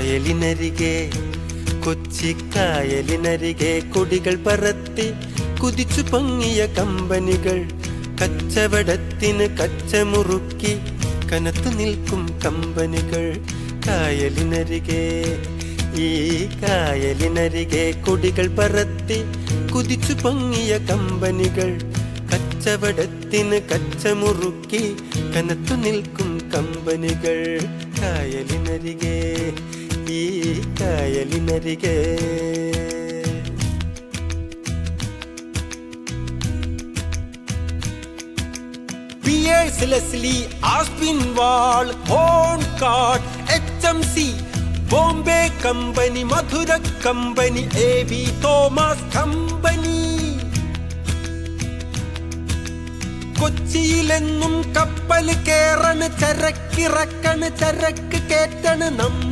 കായലിനരികെ കൊച്ചിക്കായലിനരികെ കൊടികൾ പറത്തി കുതിച്ചു പൊങ്ങിയ കമ്പനികൾ കച്ചവടത്തിന് കച്ചമുറുക്കി കനത്തു നിൽക്കും കമ്പനികൾ കായലിനരികെ. ഈ കായലിനരികെ കൊടികൾ പറത്തി കുതിച്ചു പൊങ്ങിയ കമ്പനികൾ കച്ചവടത്തിന് കച്ചമുറുക്കി കനത്തു നിൽക്കും കമ്പനികൾ കായലിനരികെ. ഈ ലെസ്ലി ആസ്പിൻ വാൾ ഹോൺ കാർഡ് H M C Bombay company Madura company A V Thomas company കൊച്ചിയിലെന്നും കപ്പൽ കേറണ് ചരക്കിറക്കണ് ചരക്ക് കേറ്റണ് നമ്മ